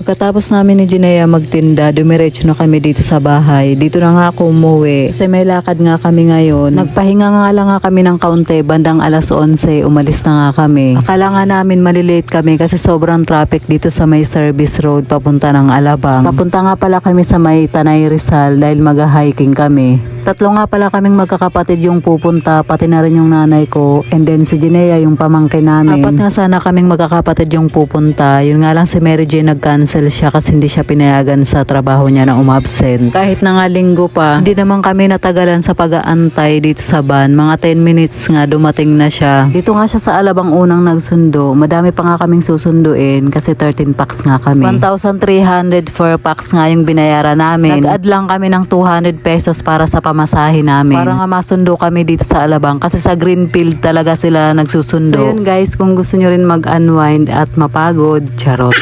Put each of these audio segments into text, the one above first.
Pagkatapos namin ni Jinea magtinda, dumiretso na kami dito sa bahay. Dito na nga ako umuwi. Kasi may lakad nga kami ngayon. Nagpahinga nga lang nga kami ng kaunti. Bandang alas 11, umalis na nga kami. Akala nga namin malilate kami kasi sobrang traffic dito sa may service road papunta ng Alabang. Papunta nga pala kami sa may Tanay Rizal dahil mag-hiking kami. Tatlo nga pala kaming magkakapatid yung pupunta, pati na rin yung nanay ko. And then si Jinea yung pamangkin namin. Apat nga sana kaming magkakapatid yung pupunta. Yun nga lang si Mary Jane nag-cancel siya kasi hindi siya pinayagan sa trabaho niya na umabsent. Kahit na nga linggo pa, hindi naman kami natagalan sa pag-aantay dito sa van. Mga 10 minutes nga dumating na siya. Dito nga siya sa Alabang unang nagsundo. Madami pa nga kaming susunduin kasi 13 packs nga kami. 1,300 for packs nga yung binayaran namin. Nag-add lang kami ng 200 pesos para sa pamasahe namin. Para nga masundo kami dito sa Alabang kasi sa Greenfield talaga sila nagsusundo. So yun guys, kung gusto nyo rin mag-unwind at mapagod, charot.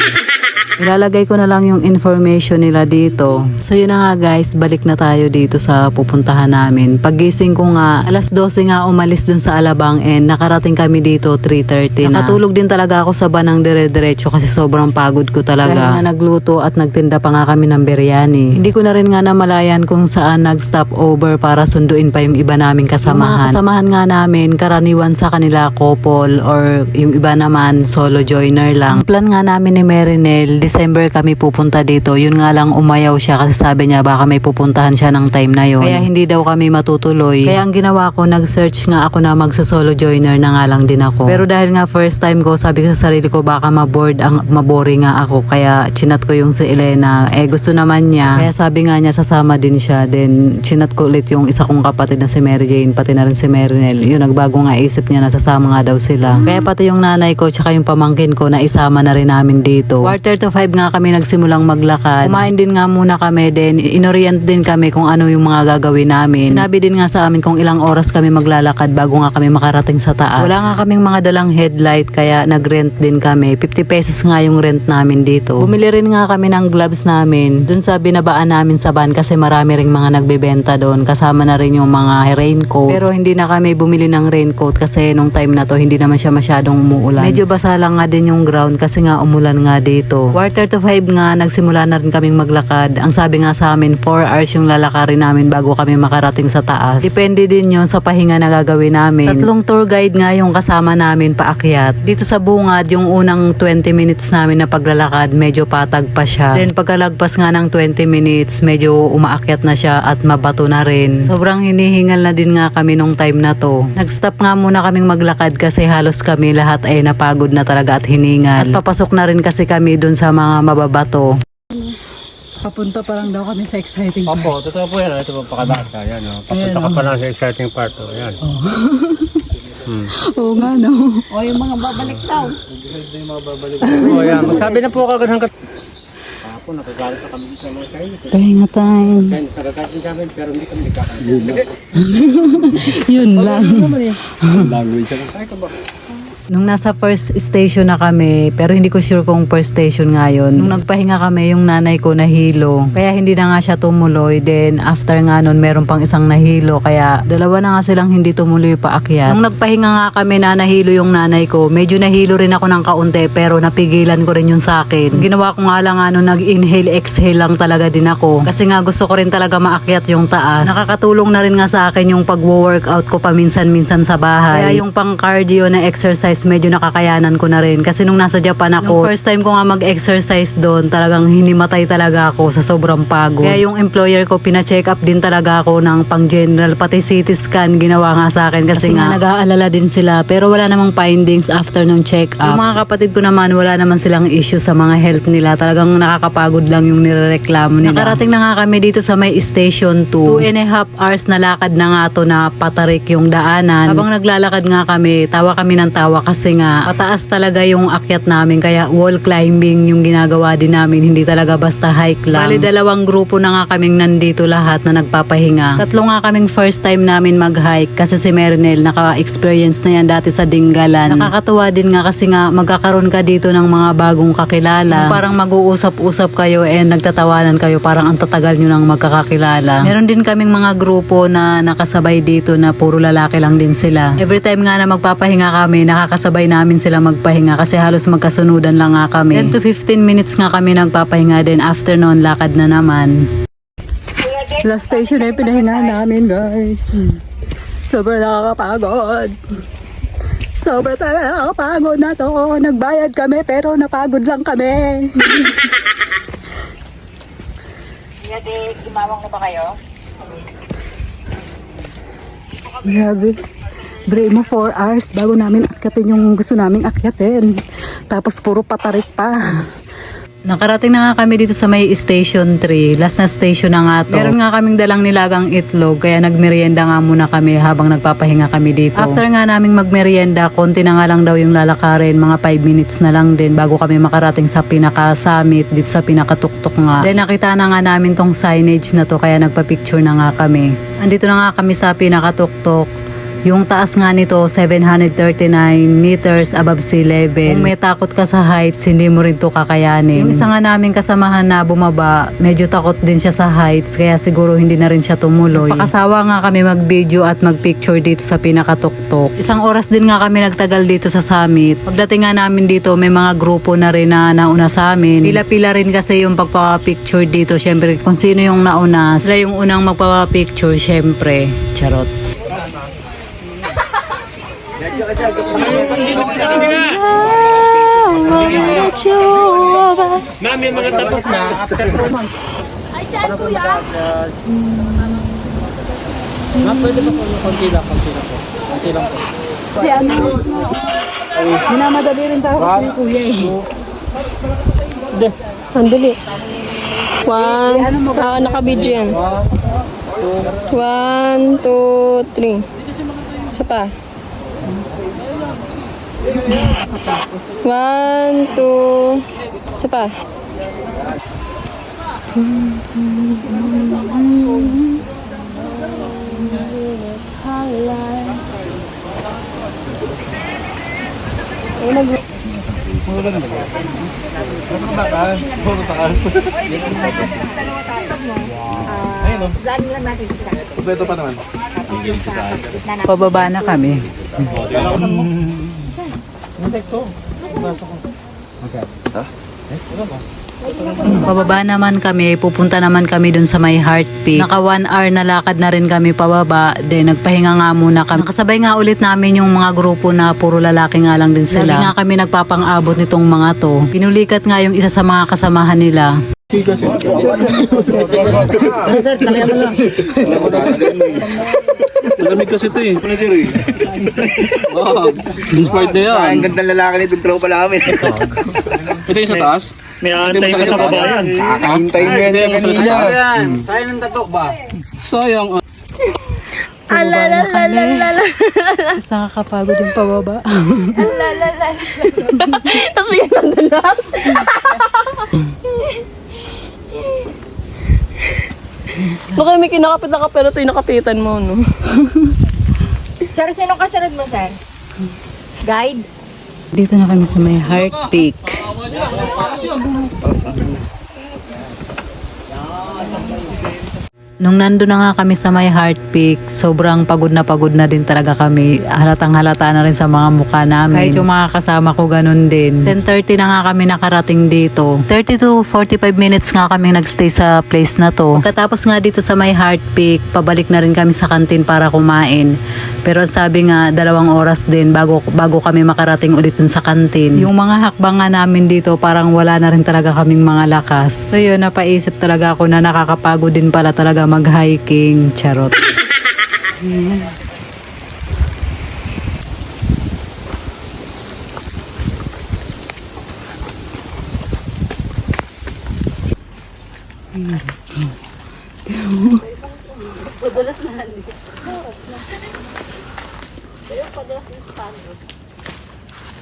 Ilalagay ko na lang yung information nila dito. So yun na nga guys, balik na tayo dito sa pupuntahan namin. Pagising ko nga, alas 12 nga umalis dun sa Alabang and nakarating kami dito 3.30 na. Nakatulog din talaga ako sa banang dire-diretso kasi sobrang pagod ko talaga. Dahil nga nagluto at nagtinda pa nga kami ng biryani. Hindi ko na rin nga namalayan kung saan nag-stop over para sunduin pa yung iba naming kasamahan. Yung mga kasamahan nga namin, karaniwan sa kanila couple or yung iba naman solo joiner lang. Ang plan nga namin ni Merinel, December kami pupunta dito. Yun nga lang umayaw siya kasi sabi niya baka may pupuntahan siya ng time na yun. Kaya hindi daw kami matutuloy. Kaya ang ginawa ko, nag-search nga ako na magso-solo joiner na nga lang din ako. Pero dahil nga first time ko, sabi ko sa sarili ko baka maboard ang mabori nga ako. Kaya chinat ko yung si Elena. Eh gusto naman niya. Kaya sabi nga niya sasama din siya. Then chinat ko ulit yung isa kong kapatid na si Mary Jane pati na rin si Merinel. Yun nagbago nga isip niya na sasama nga daw sila. Kaya pati yung nanay ko tsaka yung pamangkin ko na isama na rin namin dito. Quarter to 5 nga kami nagsimulang maglakad. Kumain din nga muna kami din. Inorient din kami kung ano yung mga gagawin namin. Sinabi din nga sa amin kung ilang oras kami maglalakad bago nga kami makarating sa taas. Wala nga kaming mga dalang headlight kaya nag-rent din kami. 50 pesos nga yung rent namin dito. Bumili rin nga kami ng gloves namin. Dun sa binabaan namin sa van kasi marami ring mga nagbebenta doon. Kasama na rin yung mga raincoat. Pero hindi na kami bumili ng raincoat kasi nung time na to hindi naman siya masyadong umuulan. Medyo basa lang nga din yung ground kasi nga umulan nga dito. Quarter to 5 nga nagsimula na rin kaming maglakad. Ang sabi nga sa amin 4 hours yung lalakarin namin bago kami makarating sa taas. Depende din yun sa pahinga na gagawin namin. Tatlong tour guide nga yung kasama namin paakyat. Dito sa bungad yung unang 20 minutes namin na paglalakad medyo patag pa siya. Then pagkalagpas nga ng 20 minutes medyo umaakyat na siya at mabato na rin. Sobrang hinihingal na din nga kami nung time na to. Nag-stop nga muna kaming maglakad kasi halos kami lahat ay napagod na talaga at hiningal. At papasok na rin kasi kami dun sa mga mababato. Papunta pa lang daw kami sa exciting Opo, totoo po yan. Ito po, pakadaan ka. Yan, oh. Papunta ka pa lang sa exciting part. Oh. Yan. Hmm. Oo nga no. O yung mga babalik daw. Oh, yan. Magsabi na po kagad hanggat... Ako, nakagalit na kami sa mga kayo. Pahinga time. Kaya nasaragat din kami, pero hindi kami nagkakalit. Yun lang. Language lang. Ay, ka ba? Nung nasa first station na kami, pero hindi ko sure kung first station nga yun. Nung nagpahinga kami, yung nanay ko nahilo. Kaya hindi na nga siya tumuloy. Then, after nga nun, meron pang isang nahilo. Kaya, dalawa na nga silang hindi tumuloy paakyat. Nung nagpahinga nga kami na nahilo yung nanay ko, medyo nahilo rin ako ng kaunti, pero napigilan ko rin yun sa akin. Ginawa ko nga lang ano, nag-inhale, exhale lang talaga din ako. Kasi nga gusto ko rin talaga maakyat yung taas. Nakakatulong na rin nga sa akin yung pag-workout ko paminsan-minsan sa bahay. Kaya yung pang cardio na exercise medyo nakakayanan ko na rin. Kasi nung nasa Japan ako, nung first time ko nga mag-exercise doon, talagang hinimatay talaga ako sa sobrang pagod. Kaya yung employer ko, pina-check up din talaga ako ng pang general, pati CT scan ginawa nga sa akin. Kasi, nga, nag-aalala din sila. Pero wala namang findings after nung check up. Yung mga kapatid ko naman, wala naman silang issue sa mga health nila. Talagang nakakapagod lang yung nirereklamo nila. Nakarating na nga kami dito sa may station 2. Two and a half hours na lakad na nga to na patarik yung daanan. Habang naglalakad nga kami, tawa kami ng tawa kasi nga pataas talaga yung akyat namin. Kaya wall climbing yung ginagawa din namin. Hindi talaga basta hike lang. Bali dalawang grupo na nga kaming nandito lahat na nagpapahinga. Tatlo nga kaming first time namin mag-hike kasi si Mernel naka-experience na yan dati sa Dinggalan. Nakakatuwa din nga kasi nga magkakaroon ka dito ng mga bagong kakilala. Yung parang mag-uusap-usap kayo and nagtatawanan kayo parang ang tatagal nyo nang magkakakilala. Meron din kaming mga grupo na nakasabay dito na puro lalaki lang din sila. Every time nga na magpapahinga kami, kasabay namin sila magpahinga kasi halos magkasunudan lang nga kami. 10 to 15 minutes nga kami nagpapahinga din after noon lakad na naman. Last station ay pinahinga namin guys. Sobrang nakakapagod. Sobrang talaga nakakapagod na to. Nagbayad kami pero napagod lang kami. Grabe. Bre mo 4 hours bago namin akyatin yung gusto naming akyatin. Tapos puro patarik pa. Nakarating na nga kami dito sa may station 3. Last na station na nga to. Meron nga kaming dalang nilagang itlog kaya nagmerienda nga muna kami habang nagpapahinga kami dito. After nga naming magmerienda, konti na nga lang daw yung lalakarin. Mga 5 minutes na lang din bago kami makarating sa pinaka-summit dito sa pinakatuktok nga. Then nakita na nga namin tong signage na to kaya nagpa-picture na nga kami. Andito na nga kami sa pinakatuktok. Yung taas nga nito, 739 meters above sea level. Kung may takot ka sa heights, hindi mo rin to kakayanin. Yung isa nga namin kasamahan na bumaba, medyo takot din siya sa heights, kaya siguro hindi na rin siya tumuloy. Pakasawa nga kami mag-video at mag-picture dito sa pinakatuktok. Isang oras din nga kami nagtagal dito sa summit. Pagdating nga namin dito, may mga grupo na rin na nauna sa amin. Pila-pila rin kasi yung pagpapapicture dito. Syempre, kung sino yung nauna, sila yung unang magpapapicture, syempre. Charot. Ma'am, yung mga tapos na, after 2 months. Ay, dyan kuya! Ma'am, pwede ba po yung konti lang, konti lang po. Konti lang po. Si ano? Minamadali rin tayo kasi ni Kuya eh. Andali. One, ah, naka-video yan. One, two, three. Isa pa. One, two, isa pa. Pababa na kami. Pababa naman kami, pupunta naman kami dun sa may Heart Peak. Naka one hour na lakad na rin kami pababa, then nagpahinga nga muna kami. Nakasabay nga ulit namin yung mga grupo na puro lalaki nga lang din sila. Lagi nga kami nagpapang-abot nitong mga to. Pinulikat nga yung isa sa mga kasamahan nila. Malamig kasi ito eh. Ano sir eh? Wow. Inspired na yan. Ang ganda lalaki nito, tropa namin. Ito yung sa taas? May antay ka sa baba yan. Kakahintay mo yan kanina. Sayang ng tato ba? Sayang. ah. Mas nakakapagod yung pababa. Baka may kinakapit na ka pero ito yung nakapitan mo, no? Sir, sino kasunod mo, sir? Guide? Dito na kami sa may Heart Peak. Nung nando na nga kami sa may Heart Peak, sobrang pagod na pagod na din talaga kami. Halatang halata na rin sa mga mukha namin. Kahit yung mga kasama ko ganun din. 10.30 na nga kami nakarating dito. 30 to 45 minutes nga kami nagstay sa place na to. Pagkatapos nga dito sa may Heart Peak, pabalik na rin kami sa kantin para kumain. Pero sabi nga, dalawang oras din bago, bago kami makarating ulit dun sa kantin. Yung mga hakbang nga namin dito, parang wala na rin talaga kaming mga lakas. So yun, napaisip talaga ako na nakakapagod din pala talaga mag-hiking. Charot.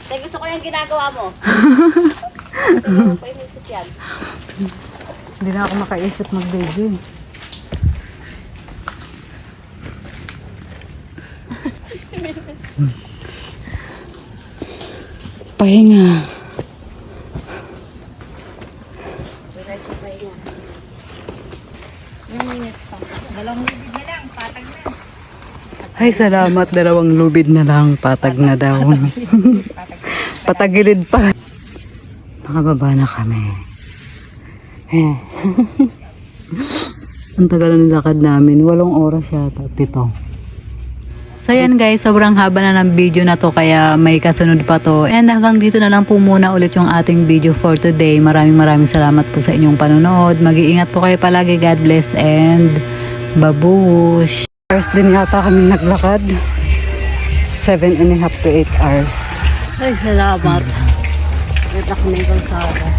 Tay, gusto ko yung ginagawa mo. Painisip yan. Hindi na ako makaisip mag-video. Pahinga. Yung minutes pa. Dalawang minutes na lang, patag na. Ay, salamat. Dalawang lubid na lang. Patag na daw. Patagilid pa. Nakababa na kami. Eh. Ang tagal ng lakad namin. Walong oras yata. Pito. So yan guys, sobrang haba na ng video na to kaya may kasunod pa to. And hanggang dito na lang po muna ulit yung ating video for today. Maraming maraming salamat po sa inyong panonood. Mag-iingat po kayo palagi. God bless and babush. Hours din yata kami naglakad. 7 and a half to 8 hours. Ay, salamat. Kita ko na yung kalsada.